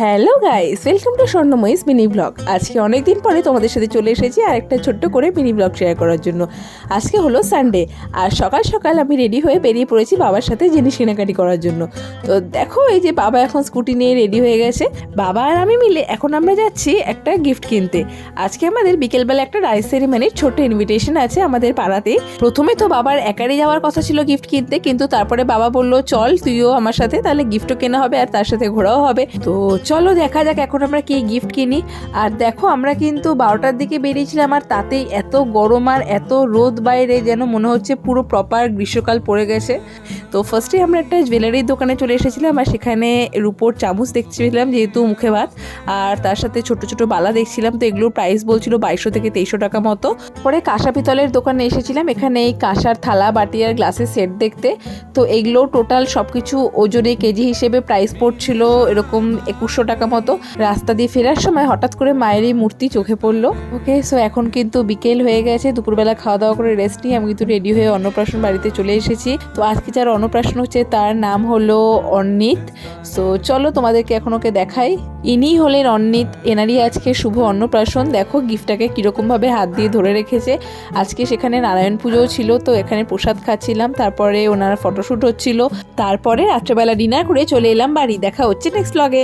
Hello guys welcome to Swarnamayee's mini blog আজকে অনেক দিন পরে তোমাদের সাথে চলে এসেছি আর একটা ছোট্ট করে মিনি ব্লগ শেয়ার করার জন্য। আজকে হলো সানডে আর সকাল সকাল আমি রেডি হয়ে বেরিয়ে পড়েছি বাবার সাথে জিনিস কেনাকাটি করার জন্য। তো দেখো, এই যে বাবা এখন স্কুটি নিয়ে রেডি হয়ে গেছে। বাবা আর আমি মিলে এখন আমরা যাচ্ছি একটা গিফট কিনতে। আজকে আমাদের বিকেলবেলা একটা রাইস সেরিমনির ছোট্ট ইনভিটেশন আছে আমাদের পাড়াতে। প্রথমে তো বাবার একারই যাওয়ার কথা ছিল গিফট কিনতে, কিন্তু তারপরে বাবা বলল, চল, তুইও আমার সাথে, তাহলে গিফটও কেনা হবে আর তার সাথে ঘোরাও হবে। তো চলো দেখা যাক, এখন আমরা কি গিফট কিনি। আর দেখো, আমরা কিন্তু বারোটার দিকে বেরিয়েছিলাম, আর তাতেই এত গরম আর এত রোদ বাইরে যেন মনে হচ্ছে পুরো প্রপার গ্রীষ্মকাল পড়ে গেছে। তো ফার্স্টে আমরা একটা জুয়েলারির দোকানে চলে এসেছিলাম, আর সেখানে রুপোর চামচ দেখছিলাম যেহেতু মুখে ভাত। আর তার সাথে ছোট ছোট বালা দেখছিলাম, তো এগুলোর প্রাইস বলছিল বাইশশো থেকে তেইশশো টাকা মতো। পরে কাঁসা পিতলের দোকানে এসেছিলাম, এখানে এই কাঁসার থালা, বাটি আর গ্লাসের সেট দেখতে। তো এগুলো টোটাল সব কিছু ওজনে কেজি হিসেবে প্রাইস পড়ছিল এরকম একুশশো টাকা মতো রাস্তা দিয়ে ফেরার সময় হঠাৎ করে মায়ের এই মূর্তি চোখে পড়ল। ওকে সো এখন কিন্তু বিকেল হয়ে গেছে, দুপুরবেলা খাওয়া দাওয়া করে রেস্ট নিয়ে আমি কিন্তু রেডি হয়ে অন্নপ্রাশন বাড়িতে চলে এসেছি। তো আজকে যার অন্নপ্রাশন হচ্ছে তার নাম হলো অর্নিত সো চলো তোমাদেরকে এখন ওকে দেখাই। ইনি হলেন অর্নিত এনারই আজকে শুভ অন্নপ্রাশন। দেখো গিফটটাকে কীরকমভাবে হাত দিয়ে ধরে রেখেছে। আজকে সেখানে নারায়ণ পুজোও ছিল, তো এখানে প্রসাদ খাচ্ছিলাম। তারপরে ওনার ফটোশ্যুট হচ্ছিল। তারপরে রাত্রেবেলা ডিনার করে চলে এলাম বাড়ি। দেখা হচ্ছে নেক্সট ব্লগে